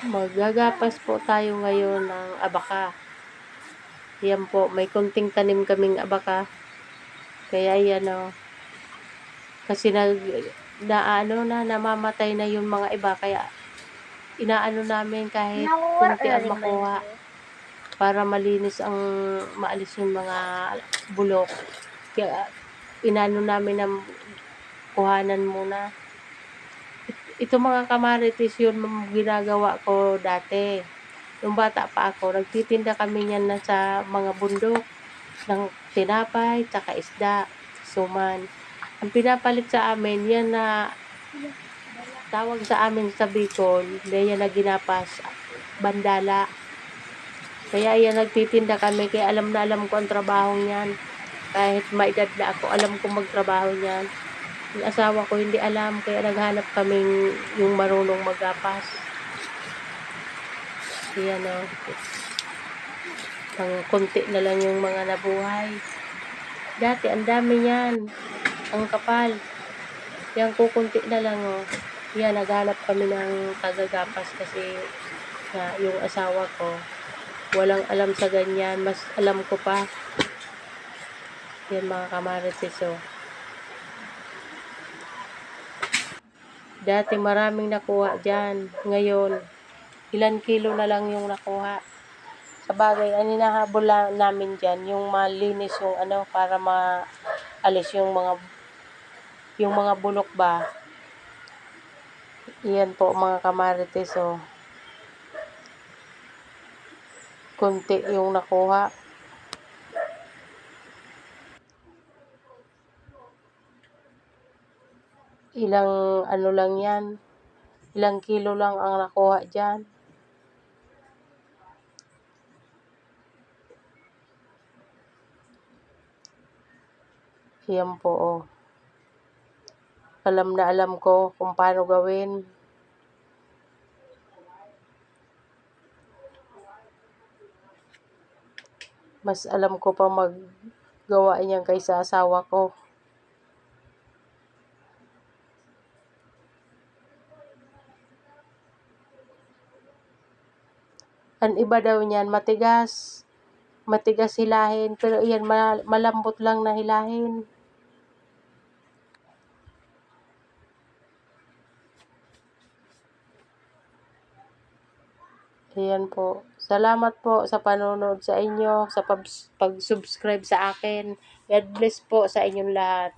Maggagapas po tayo ngayon ng abaka. Yan po, may kunting tanim kaming abaka. Kaya yan o. Kasi nag, na, ano na, namamatay na yung mga iba. Kaya inaano namin kahit kunti ang makuha para malinis ang maalis yung mga bulok. Kaya inano namin ng kuhanan muna. Ito mga kamarites yun ginagawa ko dati. Nung bata pa ako, nagtitinda kami niyan na sa mga bundok ng tinapay, tsaka isda, suman. Ang pinapalit sa amin, yan na tawag sa amin sa Bicol, yan na ginapas, bandala. Kaya yan nagtitinda kami, kaya alam na alam ko ang trabaho niyan. Kahit maedad na ako, alam ko magtrabaho niyan. Yung asawa ko hindi alam, kaya naghanap kaming yung marunong magapas. Yan o. Ang konti na lang yung mga nabuhay. Dati, ang dami yan. Ang kapal. Yan, kukunti na lang o. Yan, naghanap kami ng tagagapas kasi na yung asawa ko walang alam sa ganyan. Mas alam ko pa. Yan mga kamarites o. Dati maraming nakuha dyan. Ngayon, ilan kilo na lang yung nakuha. Sa bagay, ang hinahabol namin dyan, yung malinis yung ano, para maalis yung mga yung mga bulok ba. Yan po mga kamarites o. Kunti yung nakuha. Ilang ano lang yan. Ilang kilo lang ang nakuha dyan. Yan po oh. Alam na alam ko kung paano gawin. Mas alam ko pa maggawa niyan kaysa asawa ko. Ang iba daw niyan matigas. Matigas hilahin. Pero iyan ma- malambot lang na hilahin. Ayan po. Salamat po sa panonood sa inyo, sa pag- pag-subscribe sa akin. God bless po sa inyong lahat.